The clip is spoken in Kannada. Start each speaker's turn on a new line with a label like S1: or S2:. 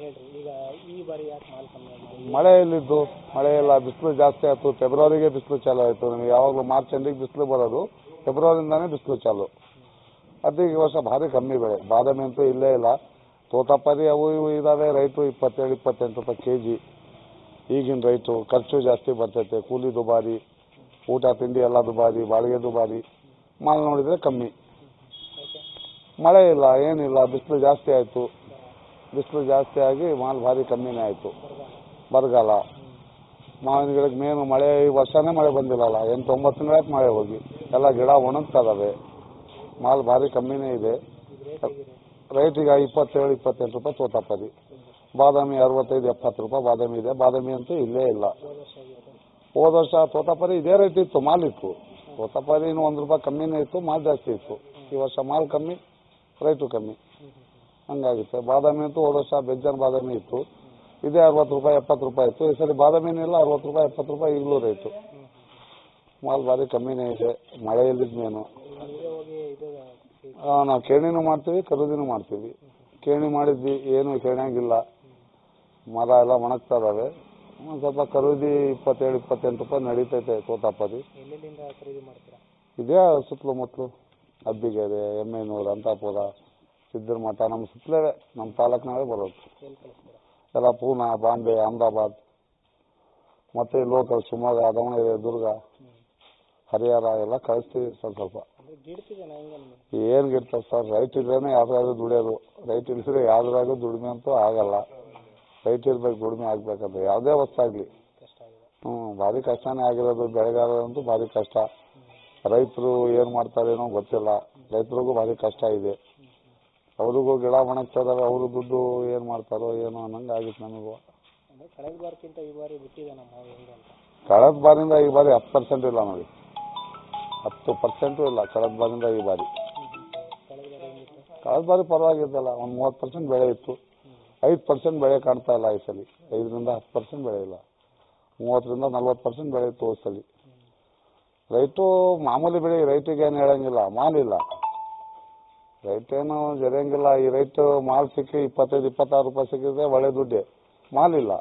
S1: ಹೇಳ್ರಿ. ಈಗ ಈ ಬಾರಿ ಯಾಕೆ ಮಾಲ್ ಕಮ್ಮಿ ಆಗಿದೆ
S2: ಮಳೆ ಮಳೆ ಇಲ್ಲ ಬಿಸಿಲು ಜಾಸ್ತಿ ಆಯ್ತು. ಫೆಬ್ರವರಿಗೆ ಬಿಸಿಲು ಚಾಲು ಆಯಿತು. ನಮಗೆ ಯಾವಾಗಲೂ ಮಾರ್ಚ್ ಎಂಡಿಗೆ ಬಿಸಿಲು ಬರೋದು. ಫೆಬ್ರವರಿಯಿಂದಾನೇ ಬಿಸಿಲು ಚಾಲು. ಅದಕ್ಕೆ ಈ ವರ್ಷ ಭಾರಿ ಕಮ್ಮಿ ಬೆಳೆ. ಬಾದಾಮಿ ಅಂತೂ ಇಲ್ಲೇ ಇಲ್ಲ. ತೋತಾಪರಿ ಅವು ಇವು ಇದಾವೆ. ರೈಟು ಇಪ್ಪತ್ತೇಳು ಇಪ್ಪತ್ತೆಂಟು ರೂಪಾಯಿ ಕೆ ಜಿ ಈಗಿನ ರೈಟು ಖರ್ಚು ಜಾಸ್ತಿ ಬರ್ತೈತೆ. ಕೂಲಿ ದುಬಾರಿ ಊಟ ತಿಂಡಿ ಎಲ್ಲ ದುಬಾರಿ ಬಾಡಿಗೆ ದುಬಾರಿ. ಮಾಲ್ ನೋಡಿದರೆ ಕಮ್ಮಿ. ಮಳೆ ಇಲ್ಲ ಏನಿಲ್ಲ ಬಿಸಿಲು ಜಾಸ್ತಿ ಆಯಿತು. ಬಿಸಿಲು ಜಾಸ್ತಿ ಆಗಿ ಮಾಲ್ ಭಾರಿ ಕಮ್ಮಿನೇ ಆಯಿತು. ಬರಗಾಲ. ಮಾವಿನ ಗಿಡಕ್ಕೆ ಮೇನು ಮಳೆ, ಈ ವರ್ಷನೇ ಮಳೆ ಬಂದಿಲ್ಲಲ್ಲ ಎಂಟು ಒಂಬತ್ತು ತಿಂಗಳಾಯ್ತು ಮಳೆ ಹೋಗಿ. ಎಲ್ಲ ಗಿಡ ಒಣಗ್ತದವೆ. ಮಾಲು ಮಾಲ್ ಭಾರಿ ಕಮ್ಮಿನೇ ಇದೆ. ಈಗ ಇಪ್ಪತ್ತೇಳು, ಇಪ್ಪತ್ತೆಂಟು ರೂಪಾಯಿ ತೋತಾಪರಿ ಬಾದಾಮಿ ಅರವತ್ತೈದು, ಎಪ್ಪತ್ತು ರೂಪಾಯಿ ಬಾದಾಮಿ ಇದೆ. ಬಾದಾಮಿ ಅಂತೂ ಇಲ್ಲೇ ಇಲ್ಲ. ಹೋದ ವರ್ಷ ಇದೇ ರೇಟ್ ಇತ್ತು, ಮಾಲ್ ಇತ್ತು. ಇನ್ನು ಒಂದು ರೂಪಾಯಿ ಕಮ್ಮಿನೇ ಇತ್ತು, ಮಾಲ್ ಜಾಸ್ತಿ ಇತ್ತು. ಈ ವರ್ಷ ಮಾಲ್ ಕಮ್ಮಿ, ರೈಟು ಕಮ್ಮಿ. ಹಂಗಾಗಿತ್ತು. ಬಾದಾಮಿ ಅಂತೂ ಹೋದ ವರ್ಷ ಬೆಜ್ಜನ್ ಬಾದಾಮಿ ಇತ್ತು. ಇದೇ ಅರವತ್ತು ರೂಪಾಯಿ ಎಪ್ಪತ್ತು ರೂಪಾಯಿ ಇತ್ತು. ಈ ಸರಿ ಬಾದಾಮಿನಿಲ್ಲ ಅರವತ್ತು ರೂಪಾಯಿ ಎಪ್ಪತ್ತು ರೂಪಾಯಿ ಈಗಲೂ ರೇಟು. ಮಾಲ್ ಭಾರಿ ಕಮ್ಮಿನೇ ಇದೆ. ಮಳೆ ಇಲ್ಲಿದ್ದು ಮೇನು
S1: ನೀವೇ
S2: ಕೇಣಿನೂ ಮಾಡ್ತೀವಿ ಖರೀದಿನೂ ಮಾಡ್ತೀವಿ. ಕೇಣಿ ಮಾಡಿದ್ವಿ ಏನು ಕೇಣಾಗಿಲ್ಲ ಮರ ಎಲ್ಲ ಒಣಗ್ತಾ ಇದಾವೆ. ಒಂದು ಸ್ವಲ್ಪ ಖರೀದಿ ಇಪ್ಪತ್ತೇಳು ಇಪ್ಪತ್ತೆಂಟು ರೂಪಾಯಿ ನಡೀತೈತೆ
S1: ಕೋತಾಪದಿ ಇದೆಯಾ ಸುತ್ತಲೂ
S2: ಇದೆ ಅಬ್ಬಿಗೆರೆ ಎಮ್ಮೆನೂರು ಅಂತಾಪುರ. ಸಿದ್ದರ ಮಠ ನಮ್ಮ ಸುತ್ತಲೇ ನಮ್ಮ ತಾಲೂಕಿನಾಗೆ ಬರೋದು.
S1: ಎಲ್ಲ
S2: ಪೂನಾ ಬಾಂಬೆ, ಅಹಮದಾಬಾದ್, ಮತ್ತು ಲೋಕಲ್ ಶಿವಮೊಗ್ಗ, ದಾವಣಗೆರೆ, ದುರ್ಗ, ಹರಿಹರ ಎಲ್ಲ ಕಳಿಸ್ತೀವಿ ಸ್ವಲ್ಪ ಸ್ವಲ್ಪ. ಏನ್ ಗಿರ್ತದೆ ಸರ್, ರೈಟ್ ಇದ್ರೇನೆ ಯಾವ್ದಾದ್ರು ದುಡಿಯೋದು. ರೈಟ್ ಇಲ್ಸಿದ್ರೆ ಯಾವ್ದ್ರಾಗೂ ದುಡಿಮೆ ಅಂತೂ ಆಗಲ್ಲ. ರೈಟ್ ಇರ್ಬೇಕು ದುಡಿಮೆ ಆಗ್ಬೇಕಂತ. ಯಾವುದೇ
S1: ಆಗ್ಲಿ.
S2: ಹ್ಞೂ, ಭಾರಿ ಕಷ್ಟನೇ ಆಗಿರೋದು. ಬೆಳೆಗಾರರಂತೂ ಭಾರಿ ಕಷ್ಟ. ರೈತರು ಏನು ಮಾಡ್ತಾರೇನೋ ಗೊತ್ತಿಲ್ಲ. ರೈತರಿಗೂ ಭಾರಿ ಕಷ್ಟ ಇದೆ. ಅವ್ರಿಗೂ ಗಿಡ ಒಣಗ್ತಾ ಇದಾವೆ ಅವರು ದುಡ್ಡು ಏನು ಮಾಡ್ತಾರೋ ಏನೋ ಅನ್ನಂಗೆ ಆಗಿತ್ತು ನಮಗೂ.
S1: ಅಂದ್ರೆ ಕಳೆದ ಬಾರಕ್ಕಿಂತ ಈ ಬಾರಿ ಬಿಟ್ಟಿದೆ ನಮ್ಮ ಮಾವು ಹೆಂಗೆ ಅಂತ?
S2: ಕಳೆದ ಬಾರಿಂದ ಈ ಬಾರಿ ಹತ್ತು ಪರ್ಸೆಂಟ್ ಇಲ್ಲ ನೋಡಿ. ಹತ್ತು ಪರ್ಸೆಂಟು ಇಲ್ಲ ಕಳೆದ ಬಾರಿಂದ ಈ ಬಾರಿ.
S1: ಕಳೆದ ಬಾರಿ ಹೆಂಗಿತ್ತು
S2: ಕಳೆದ ಬಾರಿ ಪರವಾಗಿದ್ದಲ್ಲ ಒಂದು ಮೂವತ್ತು ಪರ್ಸೆಂಟ್ ಬೆಳೆ ಇತ್ತು. ಐದು ಪರ್ಸೆಂಟ್ ಬೆಳೆ ಕಾಣ್ತಾ ಇಲ್ಲ ಈ ಸಲ. ಐದರಿಂದ ಹತ್ತು ಪರ್ಸೆಂಟ್ ಬೆಳೆ ಇಲ್ಲ. ಮೂವತ್ತರಿಂದ ನಲ್ವತ್ತು ಪರ್ಸೆಂಟ್ ಬೆಳೆ ಇತ್ತು ಹೋದ ಸಲ. ರೈತು ಮಾಮೂಲಿ ಬೆಳೆ ರೈತಿಗೆ ಏನು ಹೇಳಂಗಿಲ್ಲ ಮಾಲಿಲ್ಲ ರೈಟ್ ಏನು ಜರಿಯಂಗಿಲ್ಲ ಈ ರೈಟ್ ಮಾಲ್ ಸಿಕ್ಕಿ ಇಪ್ಪತ್ತೈದು ಇಪ್ಪತ್ತಾರು ರೂಪಾಯಿ ಸಿಕ್ಕಿದ್ರೆ ಒಳ್ಳೆ ದುಡ್ಡೇ. ಮಾಲಿಲ್ಲ